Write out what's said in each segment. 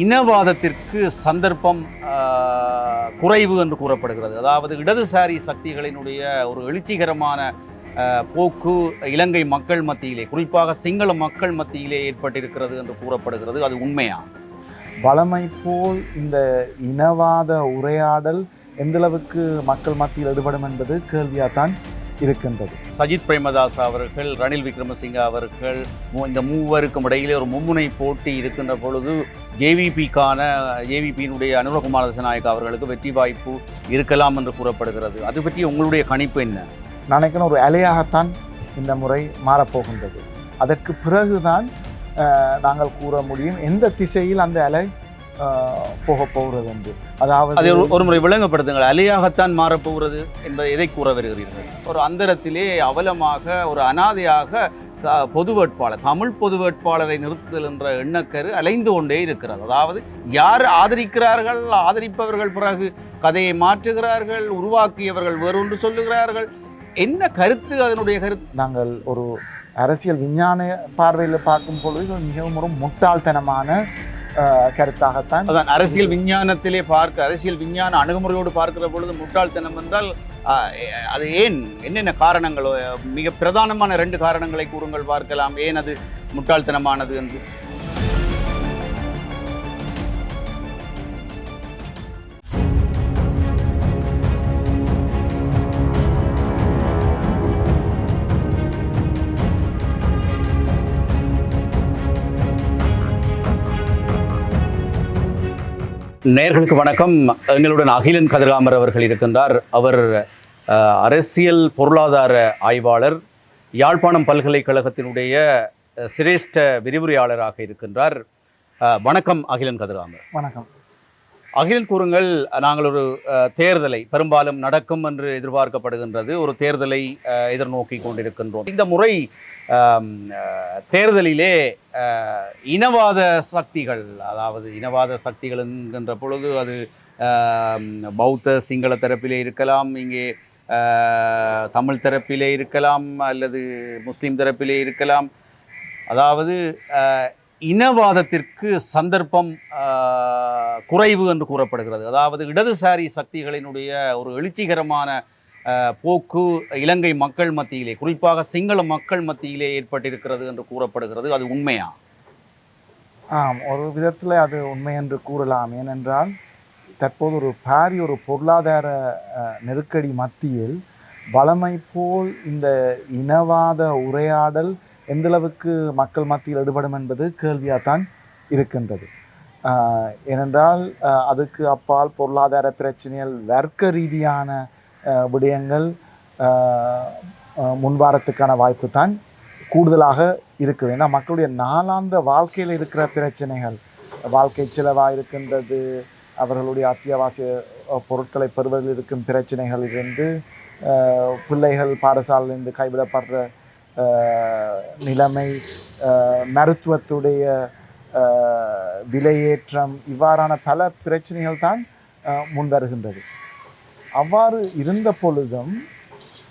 இனவாதத்திற்கு சந்தர்ப்பம் குறைவு என்று கூறப்படுகிறது. அதாவது இடதுசாரி சக்திகளினுடைய ஒரு எழுச்சிகரமான போக்கு இலங்கை மக்கள் மத்தியிலே குறிப்பாக சிங்கள மக்கள் மத்தியிலே ஏற்பட்டிருக்கிறது என்று கூறப்படுகிறது. அது உண்மையா? வளமை போல் இந்த இனவாத உரையாடல் எந்தளவுக்கு மக்கள் மத்தியில் ஈடுபடும் என்பது கேள்வியாகத்தான் இருக்கின்றது. சஜித் பிரேமதாஸ் அவர்கள் ரணில் விக்ரமசிங்க அவர்கள் இந்த மூவருக்கும் இடையிலே ஒரு மும்முனை போட்டி இருக்கின்ற பொழுது ஜேவிபிக்கான ஜேவிபியினுடைய அனுரகுமார திசநாயக் அவர்களுக்கு வெற்றி வாய்ப்பு இருக்கலாம் என்று கூறப்படுகிறது. அது பற்றி உங்களுடைய கணிப்பு என்ன? நான் நினைக்கிறேன் ஒரு அலையாகத்தான் இந்த முறை மாறப்போகின்றது. அதற்கு பிறகுதான் நாங்கள் கூற முடியும் எந்த திசையில் அந்த அலை போகப் போகிறது என்று. அதை அதாவது ஒரு- ஒரு முறை விளங்கப்படுத்துங்கள். அலையாகத்தான் மாறப்போகிறது என்பதை எதை கூற வருகிறீர்கள்? ஒரு அந்தரத்திலே அவலமாக ஒரு அனாதையாக பொது வேட்பாளர் தமிழ் பொது வேட்பாளரை நிறுத்துதல் என்ற எண்ணக்கரு அலைந்து கொண்டே இருக்கிறது அதாவது யார் ஆதரிக்கிறார்கள்? ஆதரிப்பவர்கள் பிறகு கதையை மாற்றுகிறார்கள் உருவாக்கியவர்கள் வேறொன்று சொல்லுகிறார்கள். என்ன கருத்து அதனுடைய கருத்து? நாங்கள் ஒரு அரசியல் விஞ்ஞான பார்வையில் பார்க்கும் பொழுது மிகவும் ஒரு முட்டாள்தனமான கருத்தாகத்தான். அதான் அரசியல் விஞ்ஞானத்திலே பார்க்க அரசியல் விஞ்ஞான அணுகுமுறையோடு பார்க்கிற பொழுது முட்டாள்தனம் என்றால் அது ஏன் என்னென்ன காரணங்கள் மிக பிரதானமான ரெண்டு காரணங்களை கூறுங்கள் பார்க்கலாம். ஏன் அது முட்டாள்தனமானது என்று? நேர்களுக்கு வணக்கம். எங்களுடன் அகிலன் கதிராமர் அவர்கள் இருக்கின்றார். அவர் அரசியல் பொருளாதார ஆய்வாளர் யாழ்ப்பாணம் பல்கலைக்கழகத்தினுடைய சிரேஷ்ட விரிவுரையாளராக இருக்கின்றார். வணக்கம் அகிலன் கதிராமர் வணக்கம். அகிலன் கூறுங்கள் நாங்கள் ஒரு தேர்தலை பெரும்பாலும் நடக்கும் என்று எதிர்பார்க்கப்படுகின்றது ஒரு தேர்தலை எதிர்நோக்கி கொண்டிருக்கின்றோம். இந்த முறை தேர்தலிலே இனவாத சக்திகள் அதாவது இனவாத சக்திகள் என்கின்ற பொழுது அது பௌத்த சிங்கள தரப்பிலே இருக்கலாம் இங்கே தமிழ் தரப்பிலே இருக்கலாம் அல்லது முஸ்லீம் தரப்பிலே இருக்கலாம். அதாவது இனவாதத்திற்கு சந்தர்ப்பம் குறைவு என்று கூறப்படுகிறது. அதாவது இடதுசாரி சக்திகளினுடைய ஒரு எழுச்சிகரமான போக்கு இலங்கை மக்கள் மத்தியிலே குறிப்பாக சிங்கள மக்கள் மத்தியிலே ஏற்பட்டிருக்கிறது என்று கூறப்படுகிறது. அது உண்மையா? ஆம் ஒரு விதத்தில் அது உண்மை என்று கூறலாம். ஏனென்றால் தற்போது ஒரு பாரி ஒரு பொருளாதார நெருக்கடி மத்தியில் வளமை போல் இந்த இனவாத உரையாடல் எந்தளவுக்கு மக்கள் மத்தியில் ஈடுபடும் என்பது கேள்வியாக தான் இருக்கின்றது ஏனென்றால் அதுக்கு அப்பால் பொருளாதார பிரச்சனைகள் வர்க்க ரீதியான விடயங்கள் முன்வாரத்துக்கான வாய்ப்பு தான் கூடுதலாக இருக்குது ஏன்னா மக்களுடைய நாளாந்த வாழ்க்கையில் இருக்கிற பிரச்சனைகள் வாழ்க்கை செலவாக இருக்கின்றது அவர்களுடைய அத்தியாவசிய பொருட்களை பெறுவதில் இருக்கும் பிரச்சனைகளிலிருந்து இருந்து பிள்ளைகள் பாடசாலையிலிருந்து கைவிடப்படுற நிலைமை மருத்துவத்துடைய விலையேற்றம் இவ்வாறான பல பிரச்சனைகள் தான் முன்வருகின்றது அவ்வாறு இருந்த பொழுதும்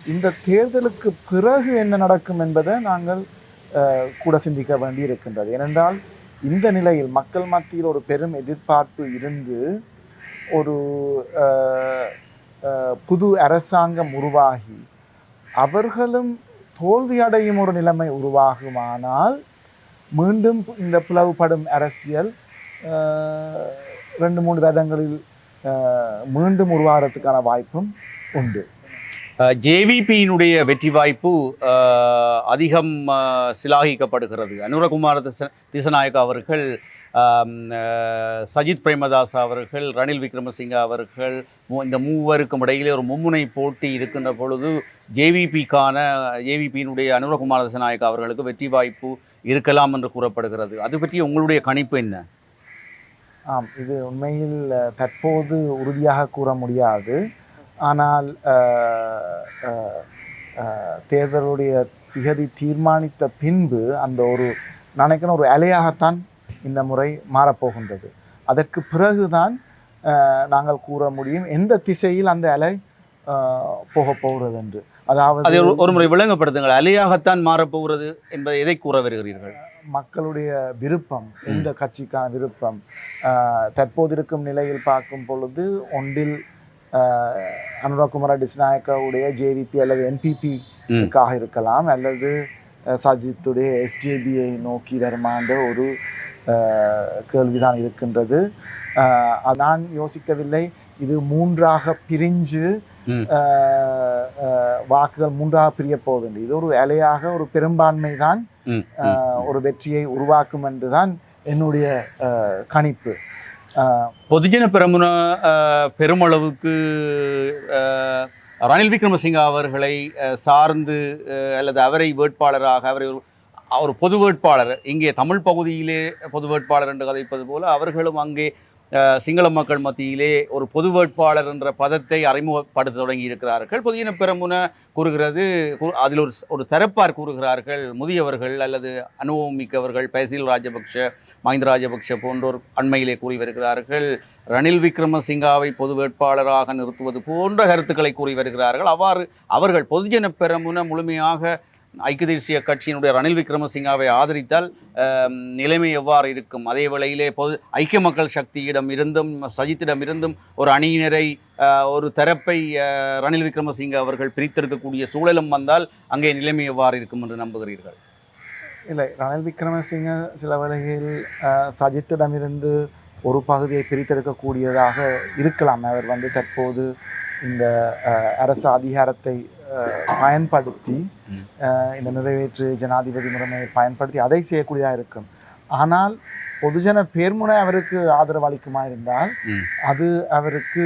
இந்த தேர்தலுக்கு பிறகு என்ன நடக்கும் என்பதை நாங்கள் கூட சிந்திக்க வேண்டி இருக்கின்றது ஏனென்றால் இந்த நிலையில் மக்கள் மத்தியில் ஒரு பெரும் எதிர்பார்ப்பு இருந்து ஒரு புது அரசாங்கம் உருவாகி அவர்களும் தோல்வியடையும் ஒரு நிலைமை உருவாகுமானால் மீண்டும் இந்த பிளவுபடும் அரசியல் ரெண்டு மூணு வருடங்களில் மீண்டும் உருவாகிறதுக்கான வாய்ப்பும் உண்டு. ஜேவிபியினுடைய வெற்றி வாய்ப்பு அதிகம் சிலாகிக்கப்படுகிறது. அனுரகுமார திச திசநாயக் அவர்கள் சஜித் பிரேமதாஸ் அவர்கள் ரணில் விக்ரமசிங்க அவர்கள் மூ- இந்த மூவருக்கும் இடையிலே ஒரு மும்முனை போட்டி இருக்கின்ற பொழுது ஜேவிபிக்கான ஜேவிபியினுடைய அனுரகுமார தசநாயக் அவர்களுக்கு வெற்றி வாய்ப்பு இருக்கலாம் என்று கூறப்படுகிறது. அது பற்றி உங்களுடைய கணிப்பு என்ன? ஆம் இது உண்மையில் தற்போது உறுதியாக கூற முடியாது. ஆனால் தேர்தலுடைய திகதி தீர்மானித்த பின்பு அந்த ஒரு நினைக்கிற ஒரு அலையாகத்தான் இந்த முறை மாறப்போகின்றது. அதற்கு பிறகுதான் நாங்கள் கூற முடியும் எந்த திசையில் அந்த அலை போகப் போகிறது என்று அதை அதாவது ஒரு- முறை விளங்கப்படுத்துங்கள். அலையாகத்தான் மாறப்போகிறது என்பதை எதை கூற வருகிறீர்கள்? மக்களுடைய விருப்பம் எந்த கட்சிக்கான விருப்பம் தற்போது இருக்கும் நிலையில் பார்க்கும் பொழுது ஒன்றில் அனுராகுமார டிஸ்நாயக்காவுடைய ஜேவிபி அல்லது என்பிபிக்காக இருக்கலாம் அல்லது சஜித்துடைய எஸ்ஜேபியை நோக்கி வருமான்ற ஒரு கேள்விதான் இருக்கின்றது. நான் யோசிக்கவில்லை. இது மூன்றாக பிரிஞ்சு வாக்குகள் மூன்றாக பிரிய போகுது இது ஒரு அலையாக ஒரு பெரும்பான்மை தான் ஒரு வெற்றியை உருவாக்கும் என்றுதான் என்னுடைய கணிப்பு. பொதுஜன பெரமுன பெருமளவுக்கு ரணில் விக்ரமசிங்க அவர்களை சார்ந்து அல்லது அவரை வேட்பாளராக அவரை அவர் பொது வேட்பாளர். இங்கே தமிழ் பகுதியிலே பொது வேட்பாளர் என்று கதைப்பது போல அவர்களும் அங்கே சிங்கள மக்கள் மத்தியிலே ஒரு பொது வேட்பாளர் என்ற பதத்தை அறிமுகப்படுத்த தொடங்கி இருக்கிறார்கள் பொதுஜன பெரமுன கூறுகிறது அதில் ஒரு ஒரு தரப்பார் கூறுகிறார்கள். முதியவர்கள் அல்லது அனுபவம் மிக்கவர்கள் பைசில் ராஜபக்ஷ மஹிந்த ராஜபக்ஷ போன்றோர் அண்மையிலே கூறி வருகிறார்கள். ரணில் விக்ரமசிங்காவை பொது வேட்பாளராக நிறுத்துவது போன்ற கருத்துக்களை கூறி வருகிறார்கள். அவ்வாறு அவர்கள் பொதுஜன பெரமுன முழுமையாக ஐக்கிய தேசிய கட்சியினுடைய ரணில் விக்ரமசிங்காவை ஆதரித்தால் நிலைமை எவ்வாறு இருக்கும்? அதே வேளையிலே பொது ஐக்கிய மக்கள் சக்தியிடம் இருந்தும் சஜித்திடம் இருந்தும் ஒரு அணியினரை ஒரு தரப்பை ரணில் விக்ரமசிங்க அவர்கள் பிரித்தெடுக்கக்கூடிய சூழலும் வந்தால் அங்கே நிலைமை எவ்வாறு இருக்கும் என்று நம்புகிறீர்கள்? இல்லை ரணில் விக்ரமசிங்க சில வேளைகளில் சஜித்திடமிருந்து ஒரு பகுதியை பிரித்தெடுக்கக்கூடியதாக இருக்கலாம். அவர் வந்து தற்போது இந்த அரசு அதிகாரத்தை பயன்படுத்தி இந்த நிறைவேற்று ஜனாதிபதி முறைமையை பயன்படுத்தி அதை செய்யக்கூடியதாக இருக்கும். ஆனால் பொதுஜன பேர்முனை அவருக்கு ஆதரவு அளிக்குமா இருந்தால். அது அவருக்கு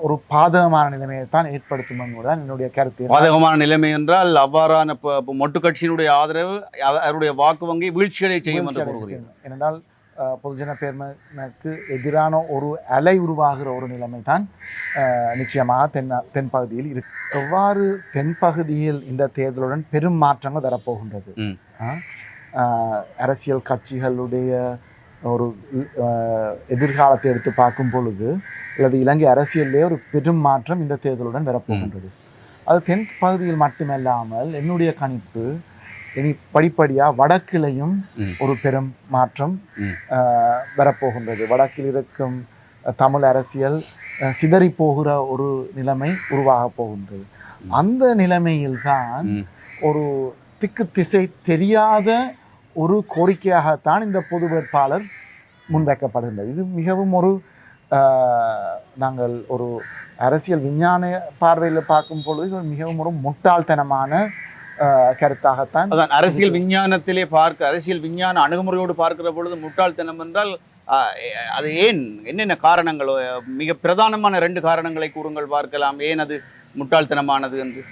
ஒரு பாதகமான நிலைமையை தான் ஏற்படுத்தும் என்பதுதான் என்னுடைய கருத்து. பாதகமான நிலைமை என்றால் அவ்வாறான மொட்டு கட்சியினுடைய ஆதரவு அவ- அவருடைய வாக்கு வங்கி வீழ்ச்சியடை செய்யும் என்று பொதுஜன பேர்மனுக்கு எதிரான ஒரு அலை உருவாகிற ஒரு நிலைமை தான் நிச்சயமாக தென் தென்பகுதியில் இருக்கு. எவ்வாறு தென்பகுதியில் இந்த தேர்தலுடன் பெரும் மாற்றங்கள் வரப்போகின்றது? அரசியல் கட்சிகளுடைய ஒரு எதிர்காலத்தை எடுத்து பார்க்கும் பொழுது அல்லது இலங்கை அரசியலிலே ஒரு பெரும் மாற்றம் இந்த தேர்தலுடன் வரப்போகின்றது. அது தென் பகுதியில் மட்டுமல்லாமல் என்னுடைய கணிப்பு இனி படிப்படியாக வடக்கிலையும். ஒரு பெரும் மாற்றம் வரப்போகின்றது வடக்கில் இருக்கும் தமிழ் அரசியல் சிதறி போகிற ஒரு நிலைமை உருவாக போகின்றது. அந்த நிலைமையில்தான். ஒரு திக்கு திசை தெரியாத ஒரு கோரிக்கையாகத்தான் இந்த பொது வேட்பாளர் முன்வைக்கப்படுகின்றது இது மிகவும் ஒரு நாங்கள் ஒரு அரசியல் விஞ்ஞான பார்வையில் பார்க்கும் பொழுது இது மிகவும் ஒரு முட்டாள்தனமான கருத்தாகத்தான். அதான் அரசியல் விஞ்ஞானத்திலே பார்க்க அரசியல் விஞ்ஞான அணுகுமுறையோடு பார்க்கிற பொழுது முட்டாள்தனம் என்றால் அது ஏன் என்னென்ன காரணங்கள் மிக பிரதானமான ரெண்டு காரணங்களை கூறுங்கள் பார்க்கலாம். ஏன் அது முட்டாள்தனமானது என்று?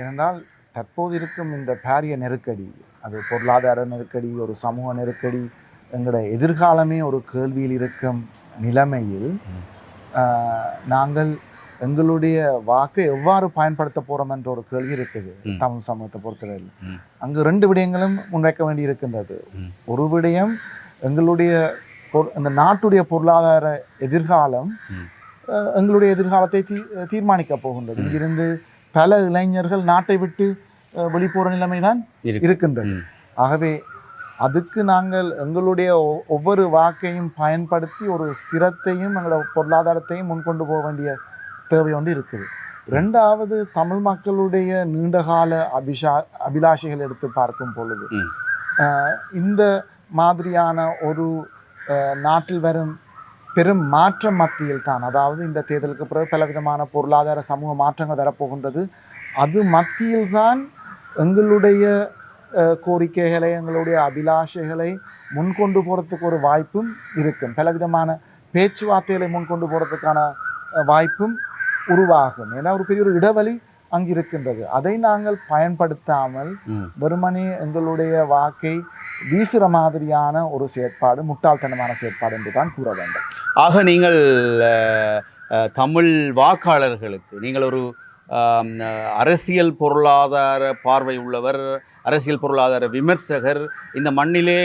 ஏனென்றால் தற்போது இருக்கும் இந்த பாரிய நெருக்கடி அது பொருளாதார நெருக்கடி ஒரு சமூக நெருக்கடி எங்களுடைய எதிர்காலமே ஒரு கேள்வியில் இருக்கும் நிலைமையில் நாங்கள் எங்களுடைய வாக்கை எவ்வாறு பயன்படுத்த போகிறோம் என்ற ஒரு கேள்வி இருக்குது. தமிழ் சமூகத்தை பொறுத்தவரையில். அங்கு ரெண்டு விடயங்களும் முன்வைக்க வேண்டி இருக்கின்றது. ஒரு விடயம் எங்களுடைய இந்த நாட்டுடைய பொருளாதார எதிர்காலம் எங்களுடைய எதிர்காலத்தை தீ தீர்மானிக்க போகின்றது. இங்கிருந்து பல இளைஞர்கள் நாட்டை விட்டு அஹ், வெளிப்போற நிலைமைதான் இருக்கு. இருக்கின்றது. ஆகவே அதுக்கு நாங்கள் எங்களுடைய ஒவ்வொரு வாக்கையும் பயன்படுத்தி ஒரு ஸ்திரத்தையும் எங்களோட பொருளாதாரத்தையும் முன்கொண்டு போக வேண்டிய தேவை ஒன்று இருக்குது. ரெண்டாவது தமிழ் மக்களுடைய நீண்டகால அபிஷா அபிலாஷைகள் எடுத்து பார்க்கும் பொழுது இந்த மாதிரியான ஒரு நாட்டில் வரும் பெரும் மாற்றம் மத்தியில் தான் அதாவது இந்த தேர்தலுக்கு பிறகு பலவிதமான பொருளாதார சமூக மாற்றங்கள் வரப்போகின்றது. அது மத்தியில்தான் எங்களுடைய அஹ், கோரிக்கைகளை எங்களுடைய அபிலாஷைகளை முன்கொண்டு போகிறதுக்கு ஒரு வாய்ப்பும் இருக்கும். பலவிதமான பேச்சுவார்த்தைகளை முன்கொண்டு போகிறதுக்கான வாய்ப்பும் உருவாகும். ஏன்னா ஒரு பெரிய ஒரு இடைவெளி அங்கு இருக்கின்றது. அதை நாங்கள் பயன்படுத்தாமல். வெறுமனே எங்களுடைய வாக்கை வீசுகிற மாதிரியான ஒரு செயற்பாடு முட்டாள்தனமான செயற்பாடு என்று தான் கூற வேண்டும். ஆக நீங்கள் தமிழ் வாக்காளர்களுக்கு நீங்கள் ஒரு அரசியல் பொருளாதார பார்வை உள்ளவர் அரசியல் பொருளாதார விமர்சகர் இந்த மண்ணிலே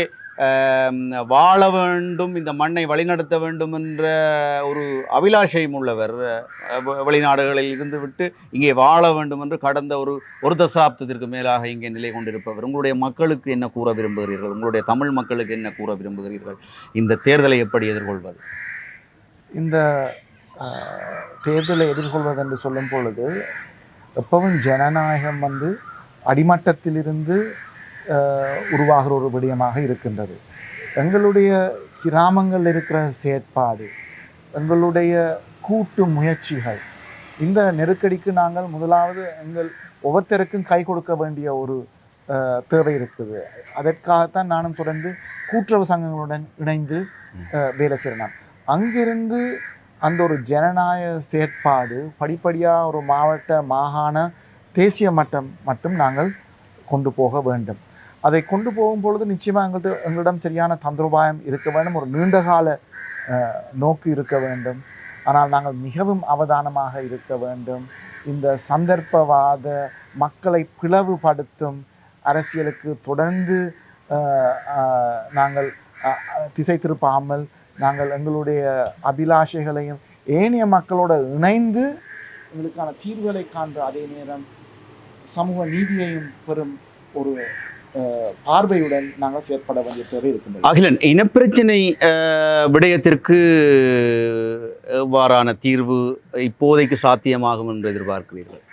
வாழ வேண்டும் இந்த மண்ணை வழிநடத்த வேண்டும் என்ற ஒரு அபிலாஷையும் உள்ளவர் வெளிநாடுகளில் இருந்து விட்டு இங்கே வாழ வேண்டும் என்று கடந்த ஒரு ஒரு தசாப்தத்திற்கு மேலாக இங்கே நிலை கொண்டிருப்பவர். உங்களுடைய மக்களுக்கு என்ன கூற விரும்புகிறீர்கள்? உங்களுடைய தமிழ் மக்களுக்கு என்ன கூற விரும்புகிறீர்கள்? இந்த தேர்தலை எப்படி எதிர்கொள்வது? இந்த தேர்தலை எதிர்கொள்வது என்று சொல்லும் பொழுது எப்பவும் ஜனநாயகம் வந்து அடிமட்டத்திலிருந்து உருவாகிற ஒரு விடயமாக இருக்கின்றது. எங்களுடைய கிராமங்களில் இருக்கிற செயற்பாடு எங்களுடைய கூட்டு முயற்சிகள் இந்த நெருக்கடிக்கு நாங்கள் முதலாவது எங்கள் ஒவ்வொருத்தருக்கும் கை கொடுக்க வேண்டிய ஒரு தேவை இருக்குது. அதற்காகத்தான் நானும் தொடர்ந்து கூட்டுறவு சங்கங்களுடன் இணைந்து வேலை செய்கிறேன். அங்கிருந்து அந்த ஒரு ஜனநாயக செயற்பாடு படிப்படியாக ஒரு மாவட்ட மாகாண தேசிய மட்டம் மட்டும் நாங்கள் கொண்டு போக வேண்டும். அதை கொண்டு போகும் பொழுது நிச்சயமாக எங்கள்கிட்ட எங்களிடம் சரியான தந்திரோபாயம் இருக்க வேண்டும். ஒரு நீண்டகால நோக்கு இருக்க வேண்டும். ஆனால் நாங்கள் மிகவும் அவதானமாக இருக்க வேண்டும். இந்த சந்தர்ப்பவாத மக்களை பிளவுபடுத்தும் அரசியலுக்கு தொடர்ந்து நாங்கள் திசை திருப்பாமல் நாங்கள் எங்களுடைய அபிலாஷைகளையும் ஏனைய மக்களோட இணைந்து எங்களுக்கான தீர்வுகளை காண்ற அதே நேரம் சமூக நீதியையும் பெறும் ஒரு பார்வையுடன் நாங்கள் செயற்பட வேண்டிய தேவை இருக்கின்றது. அகிலன் இனப்பிரச்சினை விடயத்திற்கு எவ்வாறான தீர்வு இப்போதைக்கு சாத்தியமாகும் என்று எதிர்பார்க்கிறீர்கள்?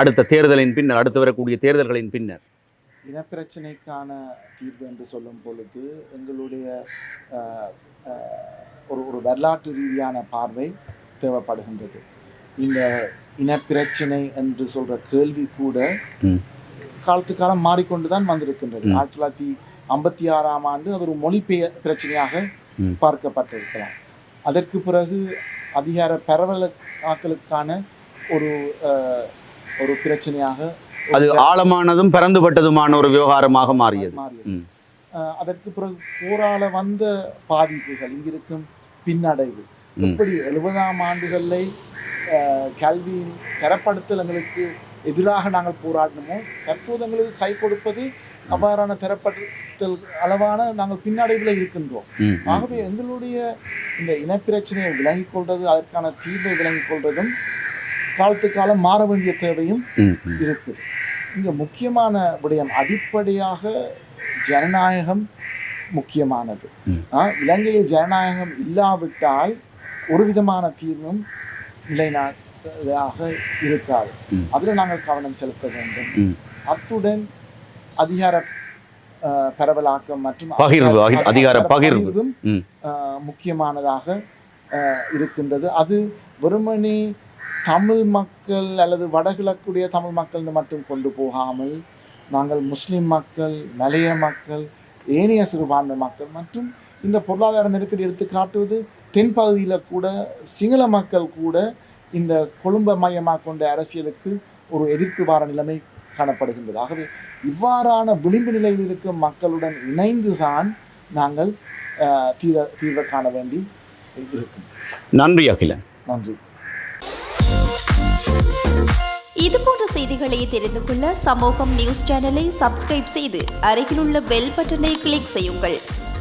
அடுத்த தேர்தலின் பின்னர் அடுத்து வரக்கூடிய தேர்தல்களின் பின்னர். இனப்பிரச்சனைக்கான தீர்வு என்று சொல்லும் பொழுது எங்களுடைய ஒரு ஒரு வரலாற்று ரீதியான பார்வை தேவைப்படுகின்றது. இந்த இனப்பிரச்சனை என்று சொல்ற கேள்வி கூட. காலத்து காலம் மாறிக்கொண்டு தான் வந்திருக்கின்றது. ஆயிரத்தி தொள்ளாயிரத்தி ஐம்பத்தி ஆறாம் ஆண்டு அது ஒரு மொழிபெயர் பிரச்சனையாக. பார்க்கப்பட்டிருக்கலாம் அதற்கு பிறகு அதிகார பரவலாக்கலுக்கான ஒரு ஒரு பிரச்சனையாக அது ஆழமானதும் பரந்துபட்டதுமான ஒரு விவகாரமாக மாறியது மாறியது அதற்கு பிறகு போரால வந்த பாதிப்புகள் இங்கிருக்கும் பின்னடைவு ம். எப்படி எழுபதாம் ஆண்டுகளில் கல்வியின் தரப்படுத்தல் எங்களுக்கு எதிராக நாங்கள் போராடினோமோ தற்போது எங்களுக்கு கை கொடுப்பது அவ்வாறான தரப்படுத்தல் அளவான நாங்கள் பின்னடைவில் இருக்கின்றோம். ஆகவே எங்களுடைய இந்த இனப்பிரச்சனையை விளங்கிக் கொள்வது அதற்கான தீர்வை விளங்கிக் கொள்வதும் காலத்து காலம் மாற வேண்டிய தேவையும். இருக்குது இங்க முக்கியமான விடயம் அடிப்படையாக ஜனநாயகம் முக்கியமானது இலங்கையில் ஜனநாயகம் இல்லாவிட்டால் ஒரு விதமான தீர்வும் நிலைநாட்டதாக இருக்காது. அதில் நாங்கள் கவனம் செலுத்த வேண்டும். அத்துடன் அதிகார பரவலாக்கம் மற்றும் அதிகார பகிர்வு. பகிர்வும் முக்கியமானதாக இருக்கின்றது அது வெறுமனே தமிழ் மக்கள் அல்லது வடகிழக்குடைய தமிழ் மக்கள்னு மட்டும் கொண்டு போகாமல் நாங்கள் முஸ்லிம் மக்கள் மலைய மக்கள் ஏனைய சிறுபான்மை மக்கள் மற்றும் இந்த பொருளாதார நெருக்கடி எடுத்து காட்டுவது தென்பகுதியில் கூட சிங்கள மக்கள் கூட இந்த கொழும்பை மையமாக கொண்ட அரசியலுக்கு ஒரு எதிர்ப்பு வார நிலைமை காணப்படுகின்றது. ஆகவே இவ்வாறான விளிம்பு நிலையில் இருக்கும் மக்களுடன் இணைந்து தான் நாங்கள் தீர தீர்வை காண வேண்டி இருக்கும். நன்றி அகிலன். நன்றி. இது போன்ற செய்திகளை தெரிந்து கொள்ள சமூகம் நியூஸ் சேனலை சப்ஸ்கிரைப் செய்து அருகிலுள்ள பெல் பட்டனை கிளிக் செய்யுங்கள்.